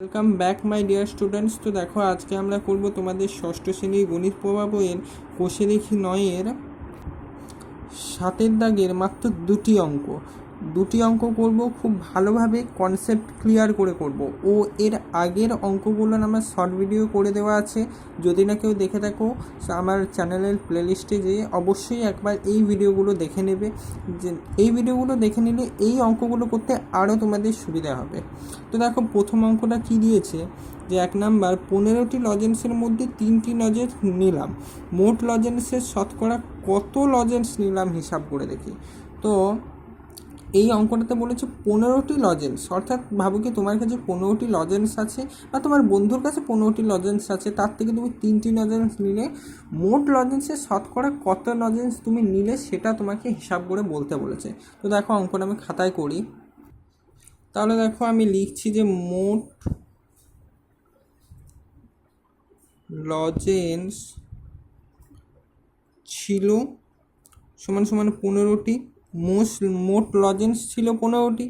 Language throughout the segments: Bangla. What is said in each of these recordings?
Welcome back my dear students তো দেখো, আজকে আমরা করব তোমাদের ষষ্ঠ শ্রেণির গণিত প্রভাব বইয়ের কোষে দেখি নয়ের সাতের দাগের মাত্র দুটি অঙ্ক। দুটি অঙ্ক করব, খুব ভালোভাবে কনসেপ্ট ক্লিয়ার করে করব। ও এর আগের অঙ্কগুলো আমার শর্ট ভিডিও করে দেওয়া আছে। যদি না কেউ দেখে থাকো আমার চ্যানেলের প্লেলিস্টে যেয়ে অবশ্যই একবার এই ভিডিওগুলো দেখে নেবে। যে এই ভিডিওগুলো দেখে নিলে এই অঙ্কগুলো করতে আরও তোমাদের সুবিধা হবে। তো দেখো, প্রথম অঙ্কটা কি দিয়েছে? যে এক নাম্বার, পনেরোটি লজেন্সের মধ্যে তিনটি লজেন্স নিলাম। মোট লজেন্সের শতকরা কত লজেন্স নিলাম হিসাব করে দেখি। তো এই অঙ্কটাতে বলেছে পনেরোটি লজেন্স অর্থাৎ ভাবো কি, তোমার কাছে পনেরোটি লজেন্স আছে বা তোমার বন্ধুর কাছে পনেরোটি লজেন্স আছে, তার থেকে তুমি তিনটি লজেন্স নিলে, মোট লজেন্সের শতকরা কত লজেন্স তুমি নিলে সেটা তোমাকে হিসাব করে বলতে বলেছে। তো দেখো অঙ্কটা আমি খাতায় করি। তাহলে দেখো আমি লিখছি যে মোট লজেন্স ছিল সমান সমান পনেরোটি। মোস, মোট লজেন্স ছিল পনেরোটি।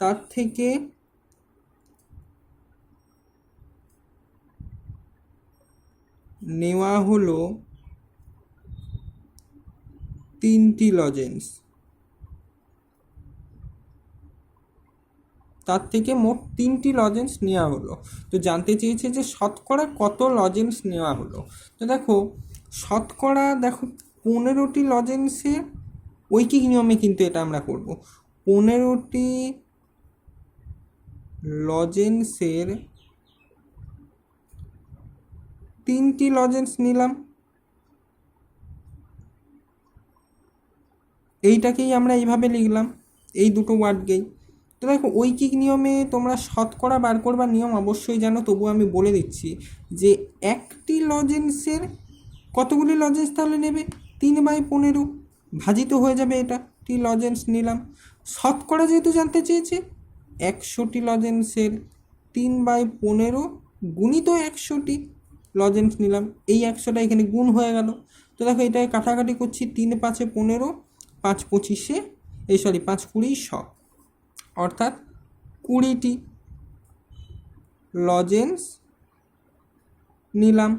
তার থেকে নেওয়া হলো তিনটি লজেন্স তার থেকে মোট তিনটি লজেন্স নেওয়া হলো। তো জানতে চেয়েছে যে শতকরা কত লজেন্স নেওয়া হলো? তো দেখো, শতকরা দেখো, পনেরোটি লজেন্সে ঐকিক নিয়মে কিন্তু এটা আমরা করব। পনেরোটি লজেন্সের তিনটি লজেন্স নিলাম। এইটাকেই আমরা এইভাবে লিখলাম, এই দুটো ওয়ার্ডকেই। তো দেখো, ঐকিক নিয়মে তোমরা শতকরা বার করবার নিয়ম অবশ্যই জানো তবু আমি বলে দিচ্ছি যে একটি লজেন্সের কতগুলি লজেন্স তাহলে নেবে? তিন বাই পনেরো। ভাজিত হয়ে যাবে এটা টি লজেন্স নিলাম শতকরা যেহেতু জানতে চেয়েছে, একশোটি লজেন্সের তিন বাই পনেরো গুণিত একশোটি লজেন্স নিলাম। এই একশোটা এখানে গুণ হয়ে গেল। তো দেখো এটাকে কাটাকাটি করছি তিন পাঁচে পনেরো, পাঁচ পঁচিশে, এই সরি পাঁচ কুড়ি শ অর্থাৎ কুড়িটি লজেন্স নিলাম।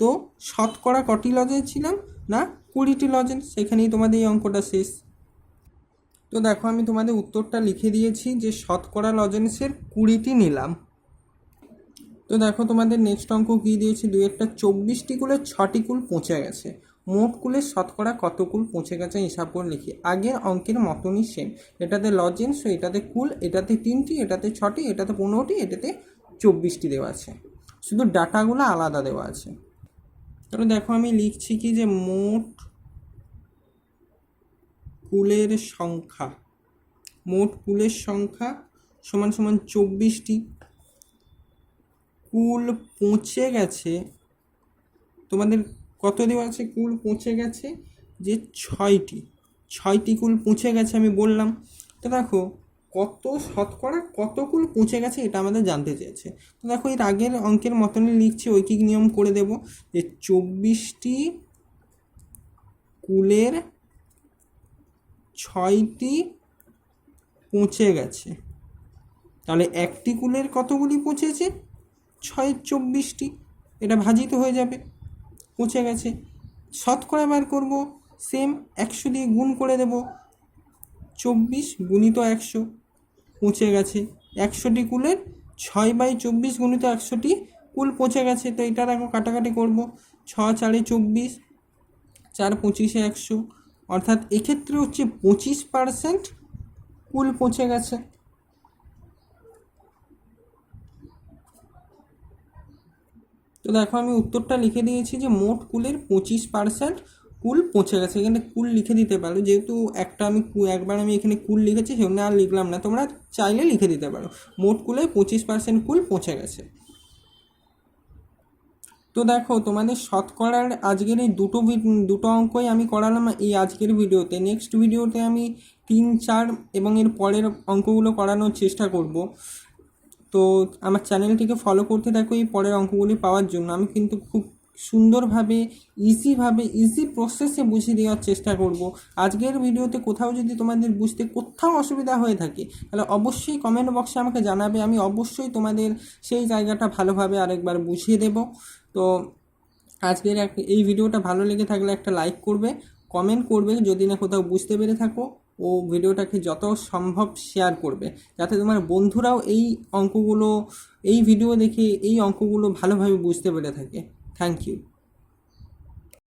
তো শতকরা কটি লজেন্স ছিলাম না কুড়িটি লজেন্স সেখানেই তোমাদের এই অঙ্কটা শেষ। তো দেখো, আমি তোমাদের উত্তরটা লিখে দিয়েছি যে শতকরা লজেন্সের কুড়িটি নিলাম। তো দেখো, তোমাদের নেক্সট অঙ্ক কী দিয়েছে? দুই একটা চব্বিশটি কুলে ছটি কুল পৌঁছে গেছে। মোট কুলের শতকরা কত কুল পৌঁছে গেছে হিসাব করে লিখি। আগের অঙ্কের মতনই সেম এটাতে লজেন্স, এটাতে কুল, এটাতে তিনটি, এটাতে ছটি, এটাতে পনেরোটি, এটাতে চব্বিশটি দেওয়া আছে। শুধু ডাটাগুলো আলাদা দেওয়া আছে। তাহলে দেখো আমি লিখছি কি যে মোট কুলের সংখ্যা, মোট কুলের সংখ্যা সমান সমান চব্বিশটি। কুল পৌঁছে গেছে, তোমাদের কত দেওয়া আছে? কুল পৌঁছে গেছে যে ছয়টি ছয়টি কুল পৌঁছে গেছে আমি বললাম। তো দেখো কত শতকরা কত কুল পৌঁছে গেছে এটা আমাদের জানতে চেয়েছে। তো দেখো, এর আগের অঙ্কের মতনই লিখছি, ঐকিক নিয়ম করে দেব যে চব্বিশটি কুলের ছয়টি পৌঁছে গেছে। তাহলে একটি কুলের কতগুলি পৌঁছেছে? ছয় চব্বিশটি। এটা ভাজিত হয়ে যাবে, পৌঁছে গেছে। শতকরা বার করব সেম একশো দিয়ে গুণ করে দেব। চব্বিশ গুণিত একশো পৌঁছে গেছে। একশোটি কুলের ছয় বাই চব্বিশ গুণিত একশোটি কুল পৌঁছে গেছে। তো এটার এখন কাটাকাটি করব। ছ, চারে চব্বিশ, চার পঁচিশে একশো। অর্থাৎ এক্ষেত্রে হচ্ছে পঁচিশ পারসেন্ট কুল পৌঁছে গেছে। তো দেখো আমি উত্তরটা লিখে দিয়েছি যে মোট কুলের পঁচিশ পার্সেন্ট কুল পৌঁছে গেছে, এখানে কুল লিখে দিতে পারো। যেহেতু একটা আমি একবার আমি এখানে কুল লিখেছি সেখানে আর লিখলাম না। তোমরা চাইলে লিখে দিতে পারো। মোট কুলে পঁচিশ পার্সেন্ট কুল পৌঁছে গেছে। তো দেখো, তোমাদের শতকরার আজকের এই দুটো দুটো অঙ্কই আমি করালাম এই আজকের ভিডিওতে। নেক্সট ভিডিওতে আমি তিন, চার এবং এর পরের অঙ্কগুলো করানোর চেষ্টা করব। তো আমার চ্যানেলটিকে ফলো করতে থাকো এই পরের অঙ্কগুলি পাওয়ার জন্য। আমি কিন্তু খুব সুন্দরভাবে ইজিভাবে ইজি প্রসেসে বুঝিয়ে দেওয়ার চেষ্টা করব। আজকের ভিডিওতে কোথাও যদি তোমাদের বুঝতে কোথাও অসুবিধা হয়ে থাকে, তাহলে অবশ্যই কমেন্ট বক্সে আমাকে জানাবে। আমি অবশ্যই তোমাদের সেই জায়গাটা ভালোভাবে আরেকবার বুঝিয়ে দেব। তো আজকের এই ভিডিওটা ভালো লেগে থাকলে একটা লাইক করবে কমেন্ট করবে, যদি না কোথাও বুঝতে পেরে থাকো, ও ভিডিওটাকে যত সম্ভব শেয়ার করবে। যাতে তোমার বন্ধুরাও এই অঙ্কগুলো, এই ভিডিও দেখে এই অঙ্কগুলো ভালোভাবে বুঝতে পেরে থাকে। Thank you.